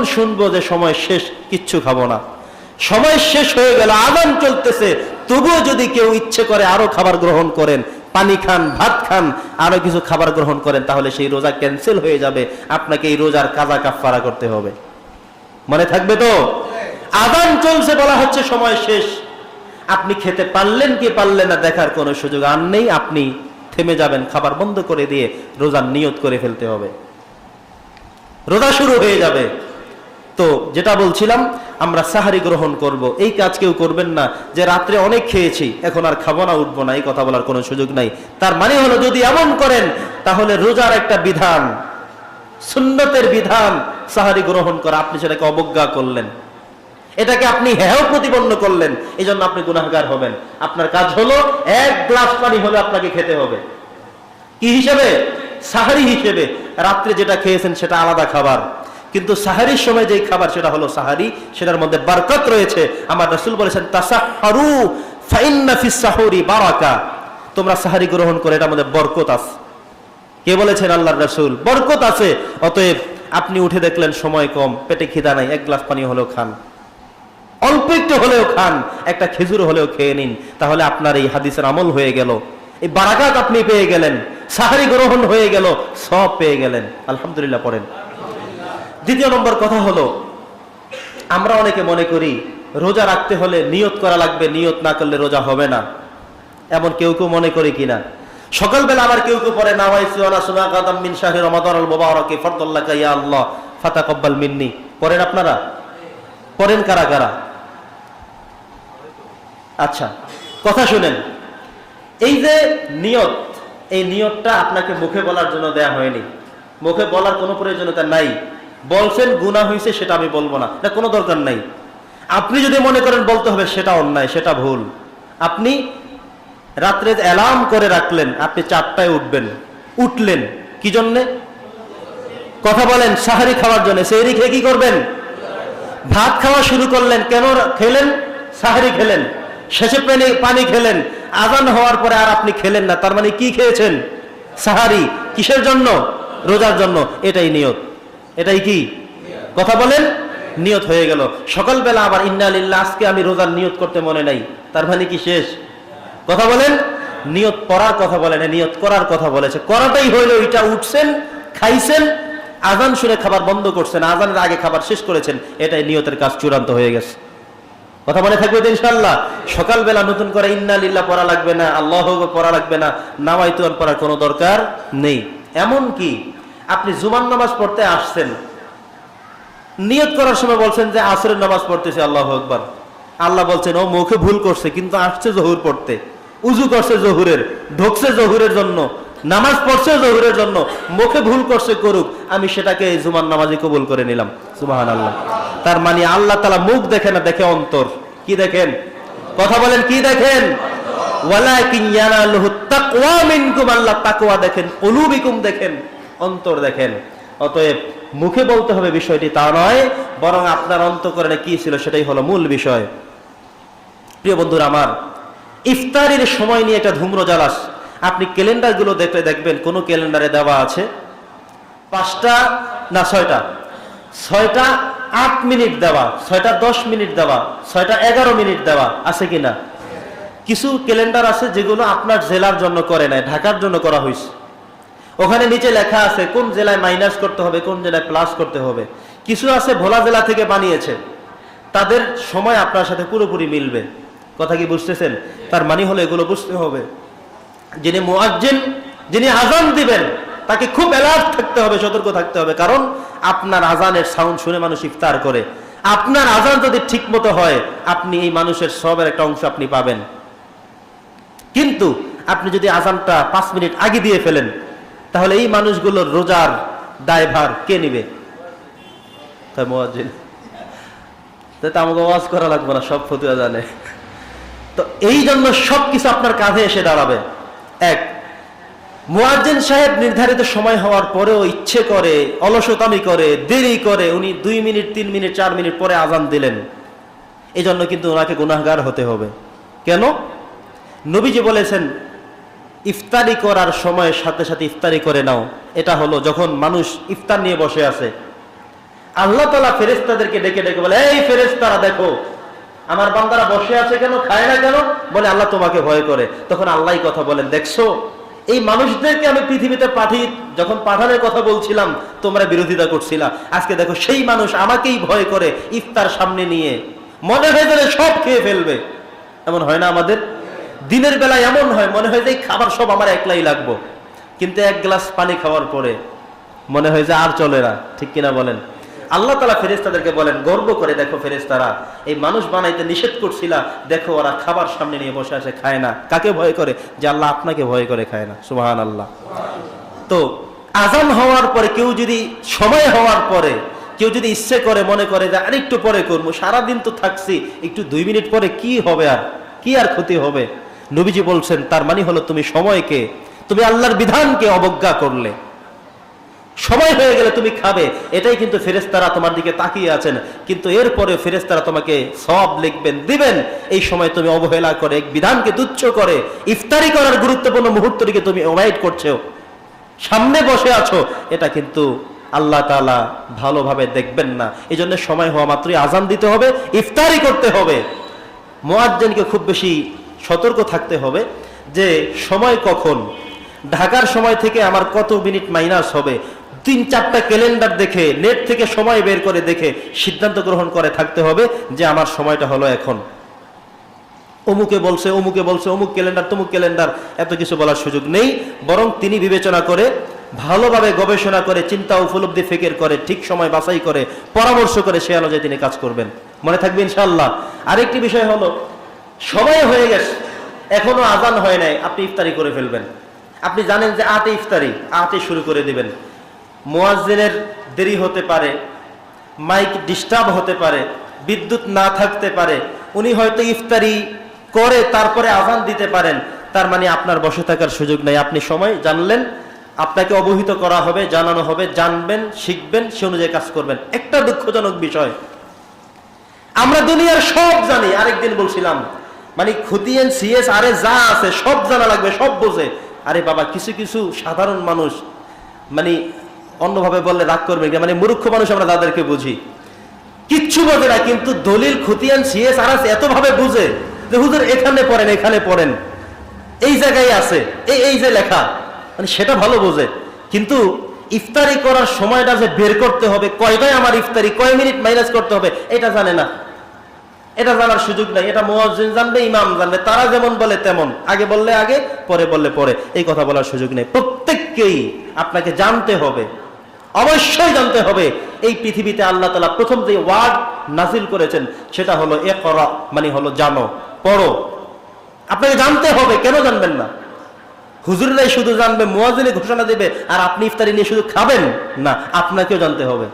যখন শুনব যে সময় শেষ, কিচ্ছু খাব না। সময় শেষ হয়ে গেল, আদান চলতেছে। তবুও যদি কেউ ইচ্ছে করে আরও খাবার গ্রহণ করেন, পানি খান, ভাত খান, আরও কিছু খাবার গ্রহণ করেন, তাহলে সেই রোজা ক্যান্সেল হয়ে যাবে। আপনাকে এই রোজার কাজা কাফারা করতে হবে। মনে থাকবে তো? আদান চলছে বলা হচ্ছে সময় শেষ। আপনি খেতে পারলেন কি পারলেন না, দেখার কোনো সুযোগ আর নেই। আপনি থেমে যাবেন, খাবার বন্ধ করে দিয়ে রোজার নিয়ত করে ফেলতে হবে। রোজা শুরু হয়ে যাবে। তো যেটা বলছিলাম, আমরা সাহারি গ্রহণ করব। এই কাজ কেউ করবেন না, যে রাত্রে অনেক খেয়েছি, এখন আর খাব না, উঠবো না, এই কথা বলার কোনো সুযোগ নাই। তার মানে হলো, যদি এমন করেন, তাহলে রোজার একটা বিধান, সুন্নতের বিধান সাহারি গ্রহণ করা, আপনি সেটাকে অবজ্ঞা করলেন। এটাকে আপনি হেয় প্রতিপন্ন করলেন এই জন্য আপনি গুনাহগার হবেন। আপনার কাজ হলো, এক গ্লাস পানি হলে আপনাকে খেতে হবে। কি হিসেবে? সাহারি হিসেবে। রাত্রে যেটা খেয়েছেন, সেটা আলাদা খাবার। কিন্তু সাহারির সময় যেই খাবার সেটা হলো সাহারি, সেটার মধ্যে বারকত রয়েছে। আমার রসুল বলেছেন তাসাহারু ফাইন্না ফিস সাহুরি বারাকা। তোমরা সাহারি গ্রহণ করে, এটার মধ্যে বরকত আছে। কে বলেছেন? আল্লাহর রসুল। বরকত আছে। অতএব আপনি উঠে দেখলেন, সময় কম, পেটে খিদা নাই, এক গ্লাস পানি হলেও খান। অল্প একটু হলেও খান, একটা খেজুর হলেও খেয়ে নিন। তাহলে আপনার এই হাদিসের আমল হয়ে গেল। এই বারাকাত আপনি পেয়ে গেলেন। সাহারি গ্রহণ হয়ে গেল, সব পেয়ে গেলেন। আলহামদুলিল্লাহ, পড়েন। দ্বিতীয় নম্বর কথা হলো, আমরা অনেকে মনে করি রোজা রাখতে হলে নিয়ত করা লাগবে, নিয়ত না করলে রোজা হবে না। এমন কেউ কেউ মনে করে কিনা? সকালবেলা আবার কেউ কেউ পরে নাওয়াইসুয়ানা সুনা কাদাম মিন শাহরি রমাদান আল মুবারাকি ফরদুল্লাহ ইয়া আল্লাহ, ফাতাকাব্বাল মিন্নি। পড়েন আপনারা? পড়েন কারা কারা? আচ্ছা কথা শুনেন। এই যে নিয়ত, এই নিয়তটা আপনাকে মুখে বলার জন্য দেয়া হয়নি। মুখে বলার কোনো প্রয়োজনীয়তা নাই। বলছেন গুণা হয়েছে সেটা আমি বলব না। কোনো দরকার নাই। আপনি যদি মনে করেন বলতে হবে, সেটা অন্যায়, সেটা ভুল। আপনি রাত্রে অ্যালার্ম করে রাখলেন, আপনি চারটায় উঠবেন। উঠলেন, কি জন্যে? কথা বলেন, সাহারি খাওয়ার জন্য। সেই খেয়ে কি করবেন? ভাত খাওয়া শুরু করলেন, কেন খেলেন? সাহারি খেলেন। শেষে পানি পানি খেলেন। আজান হওয়ার পরে আর আপনি খেলেন না। তার মানে কি খেয়েছেন? সাহারি। কিসের জন্য? রোজার জন্য। এটাই নিয়ত। এটাই কি? কথা বলেন? নিয়ত হয়ে গেল। সকালবেলা আবার ইন্নালিল্লাহ আজকে আমি রোজার নিয়ত করতে মনে নাই। তার মানে কি শেষ? কথা বলেন? নিয়ত পড়ার কথা বলেন নিয়ত করার কথা বলেছে। করাটাই হইল এটা উঠছেন, খাইছেন, আজান শুনে খাবার বন্ধ করছেন, আজানের আগে খাবার শেষ করেছেন, এটাই নিয়তের কাজ চূড়ান্ত হয়ে গেছে। কথা মনে থাকবে ইনশাল্লাহ সকালবেলা নতুন করে ইন্না লিল্লাহ পড়া লাগবে না, আল্লাহ পড়া লাগবে না নামাই নামাইতুয়ান পড়ার কোনো দরকার নেই। এমন কি আপনি জুমান নামাজ পড়তে আসছেন। নিয়ত করার সময় বলছেন যে, আসরের নামাজ পড়তেছে, আল্লাহ আকবার। আল্লাহ বলছেন, ও, মুখে ভুল করছে, কিন্তু আসছে জহুর পড়তে। উজু করছে জহুরের, ঢুকছে জহুরের জন্য, নামাজ পড়ছে জহুরের জন্য, মুখে ভুল করছে করুক, আমি সেটাকে জুমান নামাজে কবুল করে নিলাম। সুবাহান আল্লাহ তার মানে আল্লাহ তালা মুখ দেখে না, দেখে অন্তর। কি দেখেন? কথা বলেন, কি দেখেন? ওয়ালাকিন ইয়ানালুহু তাকওয়া মিনকুম, আল্লাহ তাকওয়া দেখেন, কুলুবিকুম দেখেন। অন্তর দেখেন। অতএব মুখে বলতে হবে বিষয়টি তা নয়, বরং আপনার অন্তকরণে কি ছিল সেটাই হলো মূল বিষয়। প্রিয় বন্ধুরা আমার, ইফতারির সময় নিয়ে একটা ধূম্র জালাস আপনি ক্যালেন্ডারগুলো দেখলে দেখবেন কোন ক্যালেন্ডারে দেওয়া আছে। পাঁচটা না ছয়টা? ছয়টা আট মিনিট দেওয়া, ছয়টা দশ মিনিট দেওয়া, ছয়টা এগারো মিনিট দেওয়া আছে কিনা? কিছু ক্যালেন্ডার আছে যেগুলো আপনার জেলার জন্য করে নাই, ঢাকার জন্য করা হয়েছে ওখানে নিচে লেখা আছে, কোন জেলায় মাইনাস করতে হবে, কোন জেলায় প্লাস করতে হবে। কিছু আছে ভোলা জেলা থেকে বানিয়েছে। তাদের সময় আপনার সাথে পুরোপুরি মিলবে। কথা কি বুঝতেছেন? তার মানে হলো এগুলো বুঝতে হবে। যিনি মুয়াজ্জিন, যিনি আজান দিবেন, তাকে খুব অ্যালার্ট থাকতে হবে, সতর্ক থাকতে হবে। কারণ আপনার আজানের সাউন্ড শুনে মানুষ ইফতার করে। আপনার আজান যদি ঠিক মতো হয়, আপনি এই মানুষের সবের একটা অংশ আপনি পাবেন। কিন্তু আপনি যদি আজানটা পাঁচ মিনিট আগে দিয়ে ফেলেন তাহলে এই মানুষগুলোর রোজার দায়ভার কে নিবে? তাই আমাকে ওয়াজ করা লাগবে না, সব ফতুয়া জানে। তো এই জন্য সবকিছু আপনার কাঁধে এসে দাঁড়াবে। এক, মুয়াজ্জিন সাহেব নির্ধারিত সময় হওয়ার পরেও ইচ্ছে করে, অলসতামি করে, দেরি করে, উনি দুই মিনিট, তিন মিনিট, চার মিনিট পরে আজান দিলেন। এই জন্য কিন্তু ওনাকে গুনাহগার হতে হবে। কেন? নবীজি বলেছেন ইফতারি করার সময়ের সাথে সাথে ইফতারি করে নাও। এটা হলো যখন মানুষ ইফতার নিয়ে বসে আছে। আল্লাহ তালা ফেরেস্তাদেরকে ডেকে ডেকে বলে, এই ফেরেস্তারা দেখো, আমার বান্দারা বসে আছে কেন, খায় না কেন? বলে, আল্লাহ তোমাকে ভয় করে। তখন আল্লাহ কথা বলেন, দেখছ, এই মানুষদেরকে আমি পৃথিবীতে পাঠিয়ে যখন পাঠানোর কথা বলছিলাম, তোমরা বিরোধিতা করছিলা। আজকে দেখো, সেই মানুষ আমাকেই ভয় করে ইফতার সামনে নিয়ে। মনে হয় সব খেয়ে ফেলবে। এমন হয় না আমাদের? দিনের বেলা এমন হয়, মনে হয় যে খাবার সব আমার একলাই লাগবো। কিন্তু এক গ্লাস পানি খাওয়ার পরে মনে হয় যে আর চলে না, ঠিক কিনা বলেন? আল্লাহ তালা ফেরেস্তাদেরকে বলেন, গর্ব করে দেখো ফেরেস্তারা এই মানুষ বানাইতে নিষেধ করছিলা, দেখো ওরা খাবার সামনে নিয়ে বসে আসে খায় না। কাকে ভয় করে? যে আল্লাহ আপনাকে ভয় করে খায় না সুবাহান আল্লাহ তো আজান হওয়ার পরে, কেউ যদি সময় হওয়ার পরে, কেউ যদি ইচ্ছে করে মনে করে যে আরেকটু পরে করব, সারাদিন তো থাকছি, একটু দুই মিনিট পরে কি হবে আর? কি আর ক্ষতি হবে? নবীজি বলছেন, তার মানে হলো তুমি সময়কে, তুমি আল্লাহর বিধানকে অবজ্ঞা করলে। সময় হয়ে গেলে তুমি খাবে। এটাই কিন্তু ফেরেস্তারা তোমার দিকে তাকিয়ে আছেন। কিন্তু এরপরে ফেরেস্তারা তোমাকে সব লিখবেন, দিবেন। এই সময় তুমি অবহেলা করে বিধানকে তুচ্ছ করে, ইফতারি করার গুরুত্বপূর্ণ মুহূর্তটিকে তুমি ওয়াইট করছ। সামনে বসে আছো। এটা কিন্তু আল্লাহ তালা ভালোভাবে দেখবেন না। এই জন্য সময় হওয়া মাত্রই আজান দিতে হবে, ইফতারি করতে হবে। মোয়াজ্জেনকে খুব বেশি সতর্ক থাকতে হবে যে সময় কখন? ঢাকার সময় থেকে আমার কত মিনিট মাইনাস হবে? তিন চারটা ক্যালেন্ডার দেখে নেট থেকে সময় বের করে দেখে সিদ্ধান্ত গ্রহণ করে থাকতে হবে যে আমার সময়টা হলো এখন। অমুকে বলছে অমুকে বলছে, অমুক ক্যালেন্ডার তমুক ক্যালেন্ডার এত কিছু বলার সুযোগ নেই। বরং তিনি বিবেচনা করে, ভালোভাবে গবেষণা করে, চিন্তা উপলব্ধি ফিকের করে, ঠিক সময় বাছাই করে, পরামর্শ করে সে অনুযায়ী তিনি কাজ করবেন। মনে থাকবে ইনশাল্লাহ আরেকটি বিষয় হলো সময় হয়ে গেছে। এখনও আজান হয় নাই, আপনি ইফতারি করে ফেলবেন। আপনি জানেন যে আতে ইফতারি, আতে শুরু করে দিবেন। মোয়াজ্জিনের দেরি হতে পারে, মাইক ডিস্টার্ব হতে পারে, বিদ্যুৎ না থাকতে পারে, উনি হয়তো ইফতারি করে তারপরে আজান দিতে পারেন, তার মানে আপনার বসে থাকার সুযোগ নেই। আপনি সময় জানলেন, আপনাকে অবহিত করা হবে, জানানো হবে, জানবেন, শিখবেন, সে অনুযায়ী কাজ করবেন। একটা দুঃখজনক বিষয়, আমরা দুনিয়ার সব জানি, আরেকদিন বলছিলাম মানে খতিয়ান, সিএস আরে যা আছে, সব জানা লাগবে, সব বোঝে। আরে বাবা, কিছু কিছু সাধারণ মানুষ মানে অন্যভাবে বললে রাগ করবে মানে মূর্খ মানুষ আমরা তাদেরকে বুঝি। কিচ্ছু বোঝে না, কিন্তু দলিল, খতিয়ান, সিএস আর আছে এতভাবে বুঝে যে হুজুর এখানে পড়েন এখানে পড়েন। এই জায়গায় আছে, এই এই যে লেখা মানে সেটা ভালো বোঝে। কিন্তু ইফতারি করার সময়টা যে বের করতে হবে, কয়টায় আমার ইফতারি, কয় মিনিট মাইনাস করতে হবে, এটা জানে না। এটা জানার সুযোগ নাই, এটা মুয়াজ্জিন জানবে, ইমাম জানবে, তারা যেমন বলে তেমন। আগে বললে আগে, পরে বললে পরে। এই কথা বলার সুযোগ নেই। প্রত্যেককেই আপনাকে জানতে হবে, অবশ্যই জানতে হবে। এই পৃথিবীতে আল্লাহ তালা প্রথম যে ওয়ার্ড নাজিল করেছেন, সেটা হলো এ করা মানে হলো জানো, পড়ো। আপনাকে জানতে হবে, কেন জানবেন না? হুজুরাই শুধু জানবে মুয়াজিনে ঘোষণা দেবে, আর আপনি ইফতারি নিয়ে শুধু খাবেন না, আপনাকেও জানতে হবে।